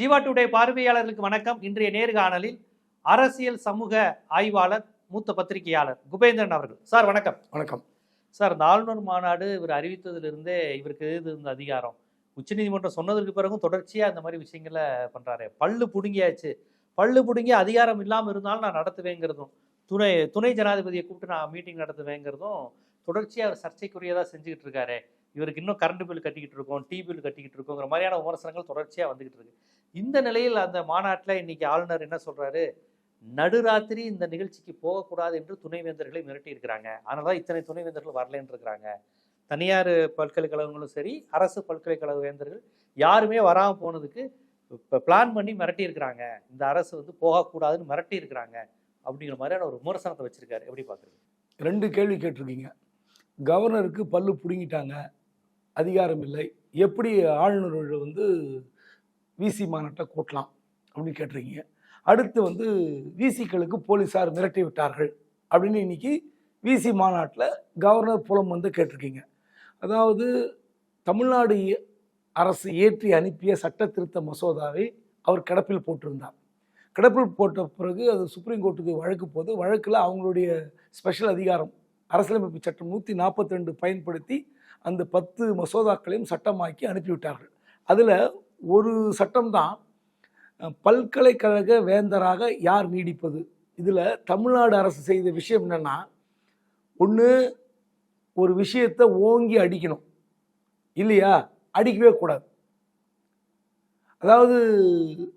Jeeva today பார்வையாளர்களுக்கு வணக்கம். இன்றைய நேர்காணலில் அரசியல் சமூக ஆய்வாளர் மூத்த பத்திரிகையாளர் குபேந்திரன் அவர்கள். சார் வணக்கம். வணக்கம். சார் இந்த ஆளுநர் மாநாடு இவர் அறிவித்ததிலிருந்தே இவருக்கு எது இருந்த அதிகாரம். உச்சநீதிமன்றம் சொன்னதற்கு பிறகும் தொடர்ச்சியா இந்த மாதிரி விஷயங்களை பண்றாரு. பல்லு புடுங்கியாச்சு. பல்லு புடுங்கி அதிகாரம் இல்லாம இருந்தாலும் நான் நடத்துவேங்கிறதும் துணை துணை ஜனாதிபதியை கூப்பிட்டு நான் மீட்டிங் நடத்துவேங்கிறதும் தொடர்ச்சியாக அவர் சர்ச்சைக்குரியதாக செஞ்சுக்கிட்டு இருக்காரு. இவருக்கு இன்னும் கரண்ட் பில் கட்டிக்கிட்டு இருக்கோம் டீ பில் கட்டிக்கிட்டு இருக்கோங்கிற மாதிரியான விமர்சனங்கள் தொடர்ச்சியாக வந்துகிட்டு இருக்கு. இந்த நிலையில் அந்த மாநாட்டில் இன்னைக்கு ஆளுநர் என்ன சொல்றாரு? நடுராத்திரி இந்த நிகழ்ச்சிக்கு போகக்கூடாது என்று துணைவேந்தர்களை மிரட்டி இருக்கிறாங்க. அதனால தான் இத்தனை துணைவேந்தர்கள் வரலன்னு இருக்கிறாங்க. தனியார் பல்கலைக்கழகங்களும் சரி அரசு பல்கலைக்கழக வேந்தர்கள் யாருமே வராமல் போனதுக்கு இப்போ பிளான் பண்ணி மிரட்டி இருக்கிறாங்க. இந்த அரசு வந்து போகக்கூடாதுன்னு மிரட்டி இருக்கிறாங்க. அப்படிங்கிற மாதிரியான ஒரு விமர்சனத்தை வச்சிருக்காரு. எப்படி பார்க்குறது ரெண்டு கேள்வி கேட்டிருக்கீங்க. கவர்னருக்கு பல்லு பிடுங்கிட்டாங்க. அதிகாரம் இல்லை. எப்படி ஆளுநர் வந்து விசி மாநாட்டை கூட்டலாம் அப்படின்னு கேட்டிருக்கீங்க. அடுத்து வந்து விசிக்களுக்கு போலீஸார் மிரட்டி விட்டார்கள் அப்படின்னு இன்னைக்கு விசி மாநாட்டில் கவர்னர் புலம் வந்து கேட்டிருக்கீங்க. அதாவது தமிழ்நாடு அரசு ஏற்றி அனுப்பிய சட்ட திருத்த மசோதாவை அவர் கிடப்பில் போட்டிருந்தார். கிடப்பில் போட்ட பிறகு அது சுப்ரீம் கோர்ட்டுக்கு வழக்கு போது வழக்கில் அவங்களுடைய ஸ்பெஷல் அதிகாரம் அரசியலமைப்பு சட்டம் நூற்றி நாற்பத்தி ரெண்டு பயன்படுத்தி அந்த பத்து மசோதாக்களையும் சட்டமாக்கி அனுப்பிவிட்டார்கள். அதில் ஒரு சட்டம்தான் பல்கலைக்கழக வேந்தராக யார் நீடிப்பது? இதில் தமிழ்நாடு அரசு செய்த விஷயம் என்னென்னா ஒன்று ஒரு விஷயத்தை ஓங்கி அடிக்கணும். இல்லையா? அடிக்கவே கூடாது. அதாவது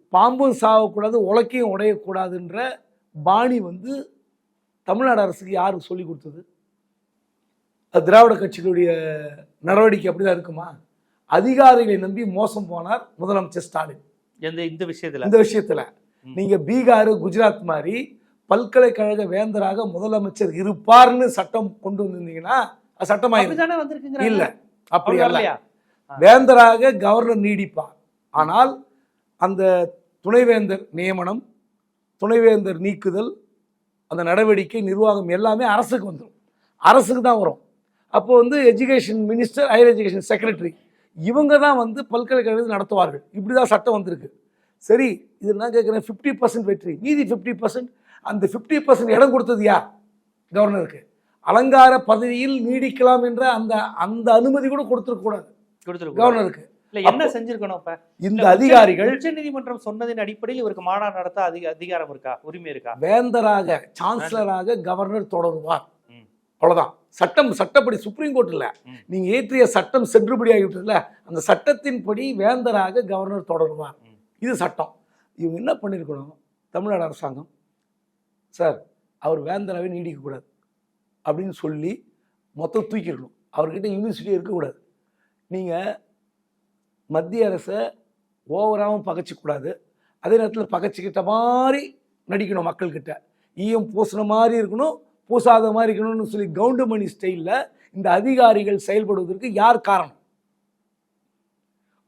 பாம்பும் சாகக்கூடாது உலக்கையும் உடையக்கூடாதுன்ற பாணி வந்து தமிழ்நாடு அரசுக்கு யார் சொல்லி கொடுத்தது? அது திராவிட கட்சிகளுடைய நடவடிக்கை அப்படிதான் இருக்குமா? அதிகாரிகளை நம்பி மோசம் போனார் முதலமைச்சர் ஸ்டாலின். எந்த இந்த விஷயத்துல? இந்த விஷயத்துல. ம். நீங்க பீகார் குஜராத் மாதிரி பல்கலைக்கழக வேந்தராக முதலமைச்சர் இருப்பார்னு சட்டம் கொண்டு வந்திருந்தீங்கன்னா அப்படிதானே வந்திருக்குங்க இல்ல. அப்படி அல்ல. இல்லையா வேந்தராக கவர்னர் நீடிப்பார். ஆனால் அந்த துணைவேந்தர் நியமனம் துணைவேந்தர் நீக்குதல் அந்த நடவடிக்கை நிர்வாகம் எல்லாமே அரசுக்கு வந்துடும் அரசுக்கு தான் வரும். அப்போ வந்து education minister higher education secretary இவங்க தான் வந்து பல்கலைக்கழகத்தை நடத்துவார்கள். இப்படி தான் சட்டம் வந்திருக்கு. சரி இது நான் கேட்குறேன் ஃபிஃப்டி பர்சன்ட் வெற்றி. மீதி ஃபிஃப்டி பர்சன்ட் அந்த ஃபிஃப்டி பர்சன்ட் இடம் கொடுத்தது யார்? கவர்னருக்கு. அலங்கார பதவியில் நீடிக்கலாம் என்ற அந்த அந்த அனுமதி கூட கொடுத்துருக்கூடாது கொடுத்துருக்கு கவர்னருக்கு. என்ன செஞ்சிருக்கணும் இப்ப? இந்த இல்ல, உச்ச- அதிகாரிகள் உச்சநீதிமன்றம் சொன்னதின் அடிப்படையில் இவருக்கு மாநாடு நடத்த அதிக அதிகாரம் இருக்கா? உரிமை இருக்கா? வேந்தராக சான்சலராக கவர்னர் தொடருவார். அவ்வளவுதான். சட்டம் சட்டப்படி சுப்ரீம் கோர்ட் இல்ல. ம். நீங்க ஏற்றிய சட்டம் சென்றுபடி ஆகிவிட்டதுல அந்த சட்டத்தின்படி வேந்தராக கவர்னர் தொடருவார். இது சட்டம். இவங்க என்ன பண்ணியிருக்கணும் தமிழ்நாடு அரசாங்கம் சார் அவர் வேந்தராகவே நீடிக்கக்கூடாது அப்படின்னு சொல்லி மொத்தம் தூக்கிடணும். அவர்கிட்ட யூனிவர்சிட்டி இருக்கக்கூடாது. நீங்கள் மத்திய அரசை ஓவராகவும் பகைச்சிக்கூடாது அதே நேரத்தில் பகைச்சிக்கிட்ட மாதிரி நடிக்கணும் மக்கள்கிட்ட. ஈயம் பூசின மாதிரி இருக்கணும் பூசாத மாதிரி இருக்கணும்னு சொல்லி கவுண்டமணி ஸ்டைலில் இந்த அதிகாரிகள் செயல்படுவதற்கு யார் காரணம்?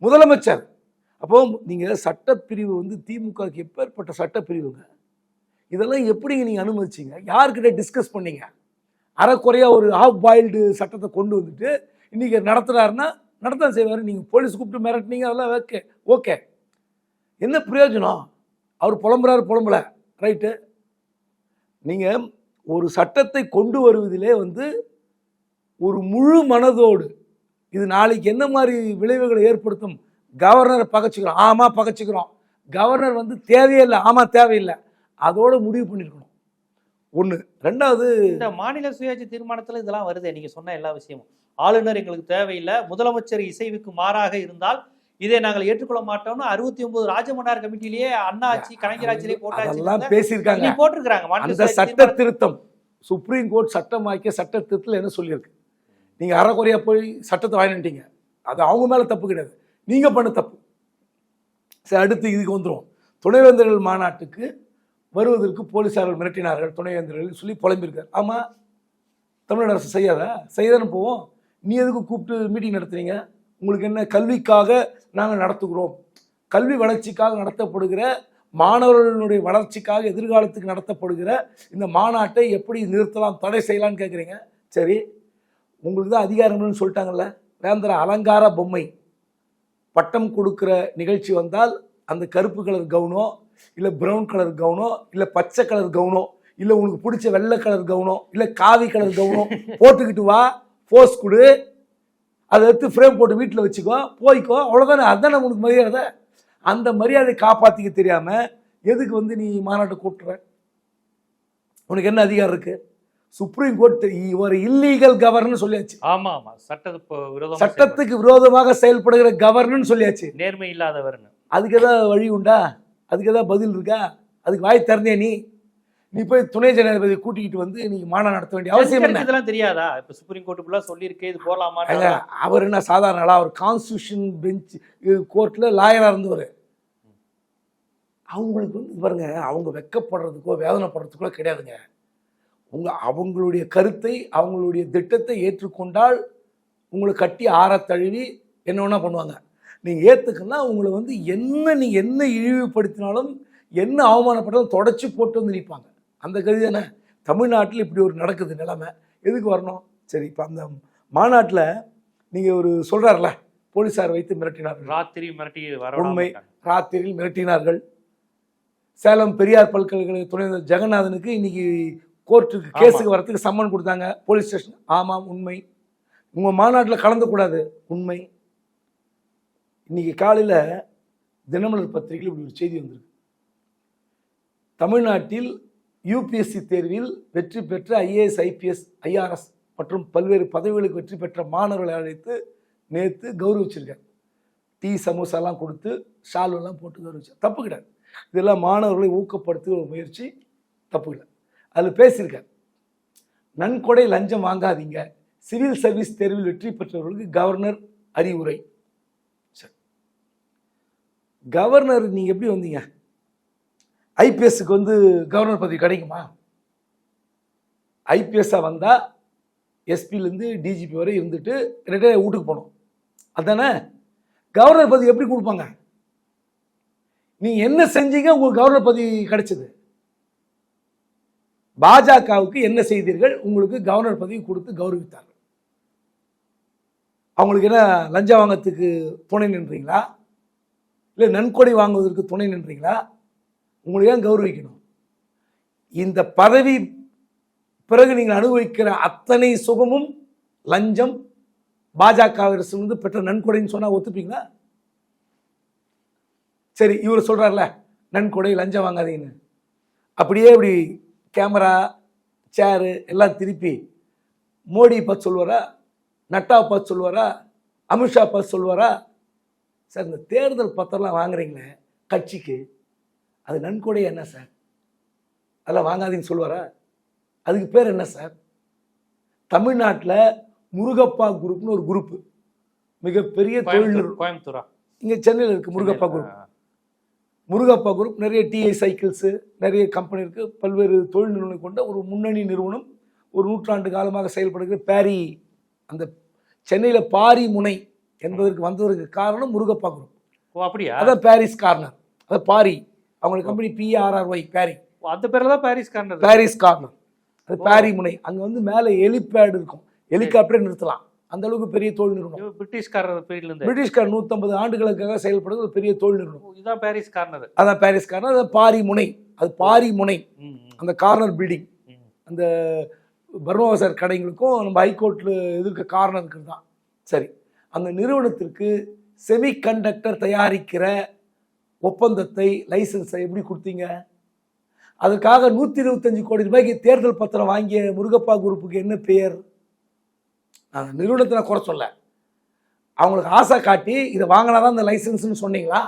முதலமைச்சர். அப்போ நீங்கள் சட்டப்பிரிவு வந்து திமுகவுக்கு எப்பேற்பட்ட சட்டப்பிரிவுங்க? இதெல்லாம் எப்படிங்க நீங்கள் அனுமதிச்சிங்க? யார்கிட்ட டிஸ்கஸ் பண்ணீங்க? அறக்குறையாக ஒரு ஆஃப் பாயில்டு சட்டத்தை கொண்டு வந்துட்டு இன்றைக்கி நடத்துகிறாருன்னா நடத்த செய்வார் நீங்கள் போலீஸ் கூப்பிட்டு மிரட்டினீங்க அதெல்லாம் ஓகே ஓகே என்ன பிரயோஜனம்? அவர் புலம்புறாரு புலம்பல. ரைட்டு நீங்கள் ஒரு சட்டத்தை கொண்டு வருவதிலே வந்து ஒரு முழு மனதோடு இது நாளைக்கு என்ன மாதிரி விளைவுகளை ஏற்படுத்தும்? கவர்னரை பகைச்சிக்கிறோம். ஆமாம் பகைச்சிக்கிறோம். கவர்னர் வந்து தேவையே இல்லை ஆமாம் தேவையில்லை. அதோட முடிவு பண்ணியிருக்கணும் ஒன்று ரெண்டாவது இந்த மாநில சுயாட்சி தீர்மானத்தில் இதெல்லாம் வருதே நீங்கள் சொன்ன எல்லா விஷயமும். ஆளுநர் எங்களுக்கு தேவையில்லை. முதலமைச்சர் இசைவுக்கு மாறாக இருந்தால் இதை நாங்கள் ஏற்றுக்கொள்ள மாட்டோம்னு அறுபத்தி ஒன்பது ராஜமன்னார் கமிட்டிலேயே அண்ணா ஆட்சி கலைஞர் ஆட்சியிலே அதெல்லாம் போட்டாச்சு பேசியிருக்காங்க மாநில அந்த சட்ட. திருத்தம். சுப்ரீம் கோர்ட் சட்டமாக்கிய சட்ட திருத்தத்தில் என்ன சொல்லியிருக்கு? நீங்க அறக்குறையா போய் சட்டத்தை வாங்கிட்டீங்க அது அவங்க மேல தப்பு கிடையாது. நீங்க பண்ண தப்பு. சரி அடுத்து இதுக்கு வந்துரும். துணைவேந்தர்கள் மாநாட்டுக்கு வருவதற்கு போலீசார்கள் மிரட்டினார்கள். துணைவேந்தர்கள் சொல்லி புலம்பியிருக்காரு. ஆமா தமிழ்நாடு அரசு செய்யாதா? செய்யதானே போவோம். நீ எதுக்கு கூப்பிட்டு மீட்டிங் நடத்துறீங்க உங்களுக்கு என்ன கல்விக்காக நாங்கள் நடத்துகிறோம். கல்வி வளர்ச்சிக்காக நடத்தப்படுகிற மாணவர்களுடைய வளர்ச்சிக்காக எதிர்காலத்துக்கு நடத்தப்படுகிற இந்த மாநாட்டை எப்படி நிறுத்தலாம் தடை செய்யலாம்னு கேட்குறீங்க சரி. உங்களுக்கு தான் அதிகாரம்னு சொல்லிட்டாங்கல்ல? வேந்தர அலங்கார பொம்மை. பட்டம் கொடுக்கிற நிகழ்ச்சி வந்தால் அந்த கருப்பு கலர் கவுனோ இல்லை பிரவுன் கலர் கவுனோ இல்லை பச்சை கலர் கவுனோ இல்லை உனக்கு பிடிச்ச வெள்ளை கலர் கவுனோ இல்லை காவி கலர் கவுனோ போட்டுக்கிட்டு வா. போஸ் கொடு. அதை எடுத்து ஃப்ரேம் போட்டு வீட்டில் வச்சுக்கோ. போய்க்கோ. அவ்வளோதானே அதுதானே உனக்கு மரியாதை. அந்த மரியாதையை காப்பாற்றிக்க தெரியாமல் எதுக்கு வந்து நீ மாநாட்டை கூட்டுற உனக்கு என்ன அதிகாரம் இருக்கு? சுப்ரீம் கோர்ட் ஒரு இல்லீகல் கவர்னு சொல்லியாச்சு. ஆமா ஆமா. சட்டத்துக்கு விரோதமா. சட்டத்துக்கு விரோதமாக செயல்படுகிற கவர்னு சொல்லியாச்சு. நேர்மை இல்லாதவர்னு. அதுக்கு ஏதாவது வழி உண்டா? அதுக்கு ஏதாவது பதில் இருக்கா? அதுக்கு வாய் திறந்தே நீ. நீ போய் துணை ஜனாதிபதி கூட்டிக்கிட்டு வந்து நீ மாநாடு நடத்த வேண்டிய அவசியம் என்ன? இதெல்லாம் தெரியாதா? இப்ப சுப்ரீம் கோர்ட் ஃபுல்லா சொல்லியிருக்கு இது போலாமா ஏங்க, அவர் என்ன சாதாரண அவர் கான்ஸ்டியூஷன் பெஞ்ச் கோர்ட்ல லாயரா இருந்தவர். அவங்களுக்கு வந்து பாருங்க அவங்க வெக்கப்படுறதுக்கோ வேதனைப்படுறதுக்கோ கிடையாதுங்க. உங்க அவங்களுடைய கருத்தை அவங்களுடைய திட்டத்தை ஏற்றுக்கொண்டால் உங்களை கட்டி ஆற தழுவி என்ன வேணா பண்ணுவாங்க. நீங்க ஏத்துக்கன்னா உங்களை வந்து என்ன நீ என்ன இழிவுபடுத்தினாலும் என்ன அவமானப்பட்டாலும் தொடச்சி போட்டு வந்து நிற்பாங்க அந்த கருதி தானே தமிழ்நாட்டில் இப்படி ஒரு நடக்குது நிலைமை. எதுக்கு வரணும்? சரி இப்போ அந்த மாநாட்டில் நீங்கள் ஒரு சொல்கிறார்ல போலீஸார் வைத்து மிரட்டினார்கள். ராத்திரி மிரட்டி உண்மை. ராத்திரியில் மிரட்டினார்கள். சேலம் பெரியார் பல்கலைக்கழக துணைவேந்தர் ஜெகநாதனுக்கு இன்னைக்கு கோர்ட்டுக்கு. கேஸுக்கு வரத்துக்கு சம்மன் கொடுத்தாங்க. Police station. ஆமாம் உண்மை. உங்கள் மாநாட்டில் கலந்துக்கூடாது உண்மை. இன்னைக்கு காலையில் தினமலர் பத்திரிகையில் இப்படி ஒரு செய்தி வந்திருக்கு. தமிழ்நாட்டில் யூபிஎஸ்சி தேர்வில் வெற்றி பெற்ற ஐஏஎஸ் ஐபிஎஸ் ஐஆர்எஸ் மற்றும் பல்வேறு பதவிகளுக்கு வெற்றி பெற்ற மாணவர்களை அழைத்து நேற்று கௌரவிச்சிருக்கார். டீ சமோசாலாம் கொடுத்து ஷால்வெல்லாம் போட்டு கௌரவிச்சார். தப்பு கிடையாது இதெல்லாம் மாணவர்களை ஊக்கப்படுத்துகிற ஒரு முயற்சி தப்பு இல்லை அதில் பேசியிருக்கேன் நன்கொடை லஞ்சம் வாங்காதீங்க. சிவில் சர்வீஸ் தேர்வில் வெற்றி பெற்றவர்களுக்கு கவர்னர் அறிவுரை. சரி. கவர்னர் நீங்கள் எப்படி வந்தீங்க? ஐபிஎஸ்க்கு வந்து கவர்னர் பதவி கிடைக்குமா? ஐபிஎஸ்ஸாக வந்தால் எஸ்பிலேருந்து டிஜிபி வரை இருந்துட்டு ரிட்டையர் வீட்டுக்கு போகணும். அதானே? கவர்னர் பதவி எப்படி கொடுப்பாங்க? நீங்கள் என்ன செஞ்சீங்க உங்களுக்கு கவர்னர் பதவி கிடைச்சது. பாஜகவுக்கு என்ன செய்தீர்கள் உங்களுக்கு கவர்னர் பதவி கொடுத்து கௌரவித்தார்கள். அவங்களுக்கு என்ன லஞ்சம் வாங்கறதுக்கு துணை நின்றீங்களா? இல்லை நன்கொடை வாங்குவதற்கு துணை நின்றீங்களா? உங்களுக்கு ஏன் கௌரவிக்கணும்? இந்த பதவி பிறகு நீங்கள் அனுபவிக்கிற அத்தனை சுகமும் லஞ்சம் பாஜக அரசு பெற்ற நன்கொடைன்னு சொன்னால் ஒத்துப்பீங்களா? சரி இவர் சொல்கிறார்ல நன்கொடை லஞ்சம் வாங்காதீங்கன்னு. அப்படியே இப்படி கேமரா சேரு எல்லாம் திருப்பி மோடி பார்த்து சொல்லுவாரா நட்டா பார்த்து சொல்லுவாரா அமித்ஷா பார்த்து சொல்லுவாரா சார் இந்த தேர்தல் பத்திரம்லாம் வாங்குறீங்களே கட்சிக்கு. அது நன்கொடை என்ன சார்? அதெல்லாம் வாங்காதீங்கன்னு சொல்லுவாரா? அதுக்கு பேர் என்ன சார்? தமிழ்நாட்டில் முருகப்பா குரூப்னு ஒரு குரூப். மிகப்பெரிய தொழில் கோயம்புத்தூர்? இங்கே சென்னையில் இருக்குது முருகப்பா குரூப். முருகப்பா குரூப் நிறைய டிஐ சைக்கிள்ஸு நிறைய கம்பெனி இருக்குது பல்வேறு தொழில் நிறுவனம் கொண்ட ஒரு முன்னணி நிறுவனம் ஒரு நூற்றாண்டு காலமாக செயல்படுகிற பாரி. அந்த சென்னையில் பாரி முனை என்பதற்கு வந்ததற்கு காரணம் முருகப்பா குரூப். ஓ அப்படியா? அதான் பாரிஸ் கார்னர். அதான் பாரி. அவங்களுக்கு கம்பெனி பிஆர்ஆர்ஒய் பாரி அந்த பேர்ல தான் பாரிஸ் கார்னர் பாரிஸ் கார்னர் அது. பாரி முனை. அங்கே வந்து மேலே ஹெலிபேட் இருக்கும். ஹெலிகாப்டரே நிறுத்தலாம். அந்த அளவுக்கு பெரிய தொழில் நிறுவனம். பிரிட்டிஷ்காரர் பீரியட்ல இருந்து பிரிட்டிஷ்கார் நூற்றம்பது ஆண்டுகளுக்காக செயல்படுறது ஒரு பெரிய தொழில் நிறுவனம். ஓ, இதான் பாரிஸ் கார்னர் அதான் பாரிஸ் கார்னர் அது பாரி முனை. அது பாரி முனை. அந்த கார்னர் பில்டிங். அந்த பர்மாவசர் கடைங்களுக்கும் நம்ம ஹைகோர்ட்டில் எதிர்க்க காரணம் இருக்கிறது தான். சரி. அந்த நிறுவனத்திற்கு செமிகண்டக்டர் தயாரிக்கிற ஒப்பந்தத்தை லைசன்ஸை எப்படி கொடுத்தீங்க? அதுக்காக நூற்றி இருபத்தஞ்சு கோடி ரூபாய்க்கு தேர்தல் பத்திரம் வாங்கிய முருகப்பா குரூப்புக்கு என்ன பெயர்? அந்த நிறுவனத்தை நான் குறை சொல்ல. அவங்களுக்கு ஆசை காட்டி இதை வாங்கினாதான் இந்த லைசன்ஸ்னு சொன்னீங்களா?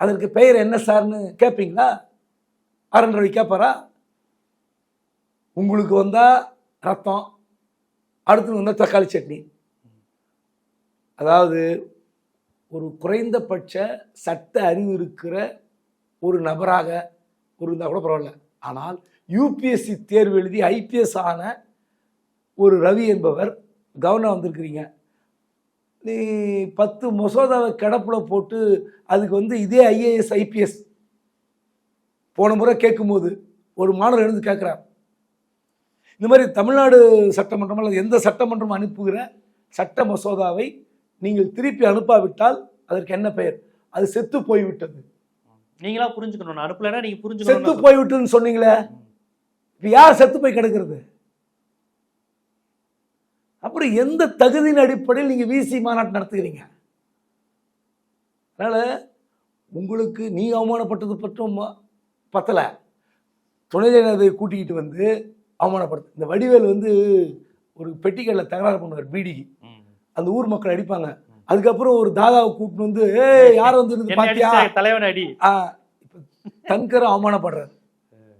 அதற்கு பெயர் என்ன சார்னு கேட்பீங்களா அரண் ரவி கேட்பாரா உங்களுக்கு வந்தால் ரத்தம் அடுத்து வந்தால் தக்காளி சட்னி. அதாவது ஒரு குறைந்தபட்ச சட்ட அறிவு இருக்கிற ஒரு நபராக ஒரு இருந்தால் கூட பரவாயில்ல. ஆனால் யூபிஎஸ்சி தேர்வு எழுதி ஐபிஎஸ் ஆன ஒரு ரவி என்பவர் கவர்னர் வந்திருக்கிறீங்க. நீ பத்து மசோதாவை கிடப்பில் போட்டு அதுக்கு வந்து இதே ஐஏஎஸ் ஐபிஎஸ் போன முறை கேட்கும்போது ஒரு மாணவர் எழுந்து கேட்குறார். இந்த மாதிரி தமிழ்நாடு சட்டமன்றம் அல்லது எந்த சட்டமன்றம் அனுப்புகிற சட்ட மசோதாவை நீங்கள் திருப்பி அனுப்பாவிட்டால் அதற்கு என்ன பெயர்? அது செத்து போய்விட்டது. நீங்களா புரிஞ்சுக்கணும் அனுப்பலைன்னா நீங்க செத்து புரிஞ்சுக்கணும் போய்விட்டதுன்னு சொன்னீங்களே? இப்ப யார் செத்து போய் கிடக்கிறது? அப்புறம் எந்த தகுதியின் அடிப்படையில் நீங்க விசி மாநாட்டு நடத்துகிறீங்க? அதனால உங்களுக்கு நீ அவமானப்பட்டது பற்றும் பத்தல. துணை ஜெயலலிதாவை கூட்டிக்கிட்டு வந்து அவமானப்படுத்து. இந்த வடிவேல் வந்து ஒரு பெட்டிக்கல்ல தகராறு பண்ணுவார் பீடிக்கு. அந்த ஊர் மக்கள் அடிப்பாங்க. அதுக்கப்புறம் ஒரு தாதாவை கூட்டிட்டு வந்து ஏய் யார் வந்து பாத்தியா? தலைவன் அடி. தன்கர் அவமானப்படுறாரு.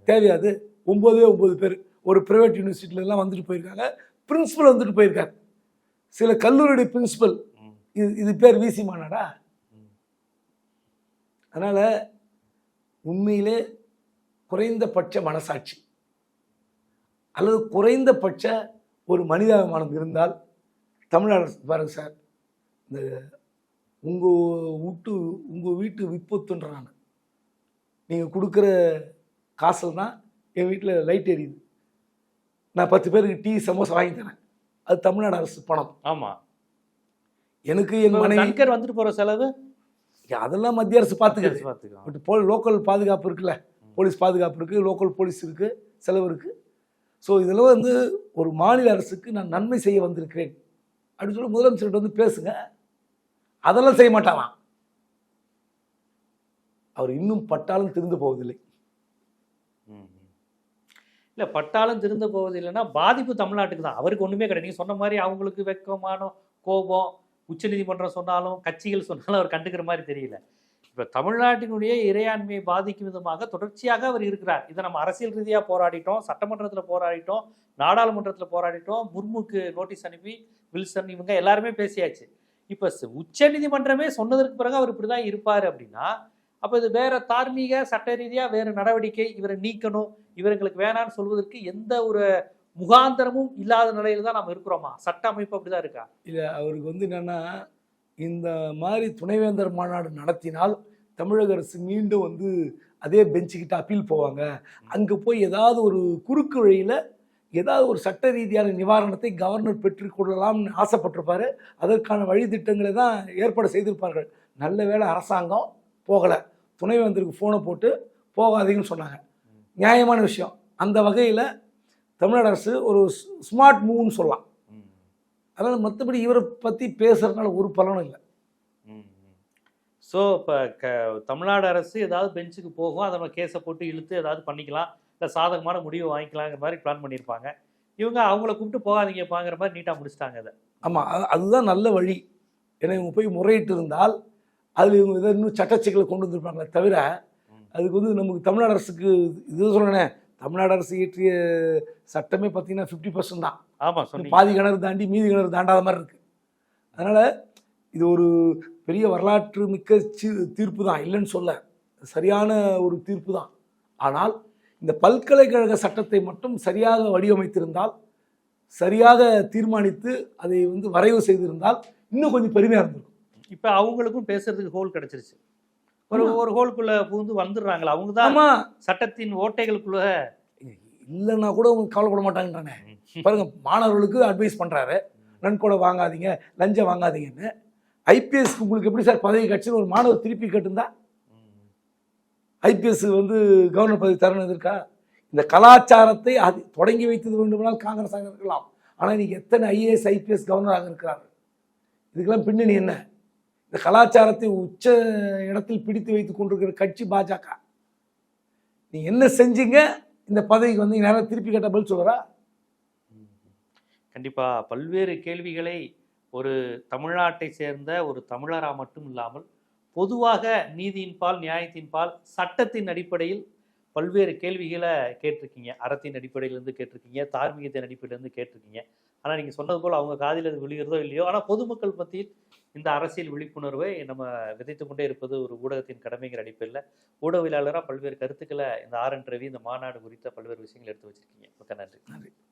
தேவையாது. ஒன்பதே ஒன்பது பேர். ஒரு பிரைவேட் யூனிவர்சிட்டில எல்லாம் வந்துட்டு போயிருக்காங்க. பிரின்சிபல் வந்துட்டு போயிருக்காரு. சில கல்லூரியுடைய பிரின்சிபல். இது இது பேர் விசி மாநாடா. அதனால உண்மையிலே குறைந்தபட்ச மனசாட்சி. அல்லது குறைந்தபட்ச ஒரு மனிதாபிமானம் இருந்தால் தமிழ் அரசு பாருங்க சார். இந்த உங்கள் வீட்டு உங்கள் வீட்டு விப்பத்துன்ற நான் நீங்கள் கொடுக்குற காசில் தான் என் வீட்டில் லைட் எரியுது. நான் பத்து பேருக்கு டீ சமோசா வாங்கி தரேன். அது தமிழ்நாடு அரசு பணம். ஆமா. எனக்கு என் மனைவி டன்கர் வந்துட்டு போற செலவு? அதெல்லாம் மத்திய அரசு பார்த்துக்கிறது பார்த்துக்கலாம் பட் போ லோக்கல் பாதுகாப்பு இருக்குல்ல. போலீஸ் பாதுகாப்பு இருக்குது லோக்கல் போலீஸ் இருக்குது செலவு இருக்குது ஸோ இதில் வந்து ஒரு மாநில அரசுக்கு நான் நன்மை செய்ய வந்திருக்கிறேன். அப்படின்னு சொல்லி முதலமைச்சர்கிட்ட வந்து பேசுங்க. அதெல்லாம் செய்ய மாட்டாராம். அவர் இன்னும் பட்டாலும் திருந்து போவதில்லை. ம். பட்டாலும் திருந்த போவது இல்லைன்னா பாதிப்பு தமிழ்நாட்டுக்கு தான். அவருக்கு ஒன்றுமே கிடையாது. நீங்கள் சொன்ன மாதிரி அவங்களுக்கு வெக்கமான கோபம் உச்சநீதிமன்றம் சொன்னாலும் கட்சிகள் சொன்னாலும் அவர் கண்டுக்கிற மாதிரி தெரியல. இப்போ தமிழ்நாட்டினுடைய இறையாண்மையை பாதிக்கும் விதமாக தொடர்ச்சியாக அவர் இருக்கிறார். இதை நம்ம அரசியல் ரீதியாக போராடிட்டோம் சட்டமன்றத்தில் போராடிட்டோம் நாடாளுமன்றத்தில் போராடிட்டோம் முர்முக்கு நோட்டீஸ் அனுப்பி வில்சன் இவங்க எல்லாருமே பேசியாச்சு. இப்போ உச்ச நீதிமன்றமே சொன்னதற்கு பிறகு அவர் இப்படி தான் இருப்பார் அப்படின்னா அப்போ இது வேற தார்மீக சட்ட ரீதியாக வேறு நடவடிக்கை இவரை நீக்கணும் இவர்களுக்கு வேணான்னு வேணாம்னு சொல்வதற்கு எந்த ஒரு முகாந்தரமும் இல்லாத நிலையில தான் நம்ம இருக்கிறோமா? சட்ட அமைப்பு அப்படிதான் இருக்கா? இல்லை அவருக்கு வந்து என்னென்னா இந்த மாதிரி துணைவேந்தர் மாநாடு நடத்தினால் தமிழக அரசு மீண்டும் வந்து அதே பெஞ்சுக்கிட்ட அப்பீல் போவாங்க. அங்கே போய் ஏதாவது ஒரு குறுக்கு வழியில் ஏதாவது ஒரு சட்ட ரீதியான நிவாரணத்தை கவர்னர் பெற்றுக்கொள்ளலாம்னு ஆசைப்பட்டிருப்பாரு. அதற்கான வழித்திட்டங்களை தான் ஏற்பாடு செய்திருப்பார்கள். நல்ல வேளை அரசாங்கம் போகலை. துணைவேந்தருக்கு ஃபோனை போட்டு போகாதீங்கன்னு சொன்னாங்க. நியாயமான விஷயம். அந்த வகையில் தமிழ்நாடு அரசு ஒரு ஸ்மார்ட் மூவ்னு சொல்லலாம். அதனால் மற்றபடி இவரை பற்றி பேசுறதுனால ஒரு பலனும் இல்லை. ஸோ இப்போ க தமிழ்நாடு அரசு ஏதாவது பெஞ்சுக்கு போகும் அதை நம்ம கேஸை போட்டு இழுத்து ஏதாவது பண்ணிக்கலாம் இல்லை சாதகமான முடிவை வாங்கிக்கலாங்கிற மாதிரி பிளான் பண்ணியிருப்பாங்க. இவங்க அவங்கள கூப்பிட்டு போகாதீங்கப்பாங்கிற மாதிரி நீட்டாக முடிச்சிட்டாங்க அதை. ஆமாம் அதுதான் நல்ல வழி. ஏன்னா இவங்க போய் முறையிட்டு இருந்தால் அதில் இவங்க இதை இன்னும் சட்டச்சிக்கலை கொண்டு வந்திருப்பாங்களே தவிர. அதுக்கு வந்து நமக்கு தமிழ்நாடு அரசுக்கு இது சொல்கிறேனே தமிழ்நாடு அரசு இயற்றிய சட்டமே பார்த்தீங்கன்னா ஃபிஃப்டி பர்சன்ட் தான். ஆமாம் பாதி கிணறு தாண்டி மீதி கிணறு தாண்டாத மாதிரி இருக்கு. அதனால் இது ஒரு பெரிய வரலாற்று மிக்க தீர்ப்பு தான். இல்லைன்னு சொல்ல. சரியான ஒரு தீர்ப்பு தான். ஆனால் இந்த பல்கலைக்கழக சட்டத்தை மட்டும் சரியாக வடிவமைத்திருந்தால் சரியாக தீர்மானித்து அதை வந்து வரைவு செய்திருந்தால் இன்னும் கொஞ்சம் பெருமையாக இருந்திருக்கும். இப்போ அவங்களுக்கும் பேசுறதுக்கு ஹோல் கிடைச்சிருச்சு. ஒரு. ஒரு ஹோல்குள்ள புகுந்து வந்துடுறாங்களா அவங்க தான் சட்டத்தின் ஓட்டைகளுக்குள்ள. இல்லைன்னா கூட அவங்க கவலைப்பட மாட்டாங்கன்றானே. பாருங்க மாணவர்களுக்கு அட்வைஸ் பண்றாரு. நன்கொடை வாங்காதீங்க லஞ்சம் வாங்காதீங்கன்னு. ஐபிஎஸ் உங்களுக்கு எப்படி சார் பதவி கட்சின்னு ஒரு மாணவர் திருப்பி கேட்டிருந்தா? ஐபிஎஸ் வந்து கவர்னர் பதவி தரணும் இருக்கா இந்த கலாச்சாரத்தை அது தொடங்கி வைத்தது வேண்டுமானால் காங்கிரஸாக இருக்கலாம் ஆனால் இன்னைக்கு எத்தனை ஐஏஎஸ் ஐபிஎஸ் கவர்னராக இருக்கிறார்கள்? இதுக்கெல்லாம் பின்னணி என்ன? இந்த கலாச்சாரத்தை உச்ச இடத்தில் பிடித்து வைத்துக் கொண்டிருக்கிற கட்சி பாஜக. நீ என்ன செஞ்சீங்க? இந்த பதவிக்கு வந்து நேரம் திருப்பி கேட்ட பதில் சொல்கிறா கண்டிப்பாக பல்வேறு கேள்விகளை ஒரு தமிழ்நாட்டை சேர்ந்த ஒரு தமிழராக மட்டும் இல்லாமல் பொதுவாக நீதியின் பால் நியாயத்தின் பால் சட்டத்தின் அடிப்படையில் பல்வேறு கேள்விகளை கேட்டிருக்கீங்க. அறத்தின் அடிப்படையிலேருந்து கேட்டிருக்கீங்க. தார்மீகத்தின் அடிப்படையிலேருந்து கேட்டிருக்கீங்க. ஆனால் நீங்கள் சொன்னது போல் அவங்க காதில் அது விழுகிறதோ இல்லையோ ஆனால் பொதுமக்கள் மத்தியில் இந்த அரசியல் விழிப்புணர்வை நம்ம விதைத்து கொண்டே இருப்பது ஒரு ஊடகத்தின் கடமைங்கிற அடிப்படையில். ஊடகவியலாளராக பல்வேறு கருத்துக்களை இந்த ஆர் என் ரவி இந்த மாநாடு குறித்த பல்வேறு விஷயங்கள் எடுத்து வச்சிருக்கீங்க. மிக்க நன்றி. நன்றி.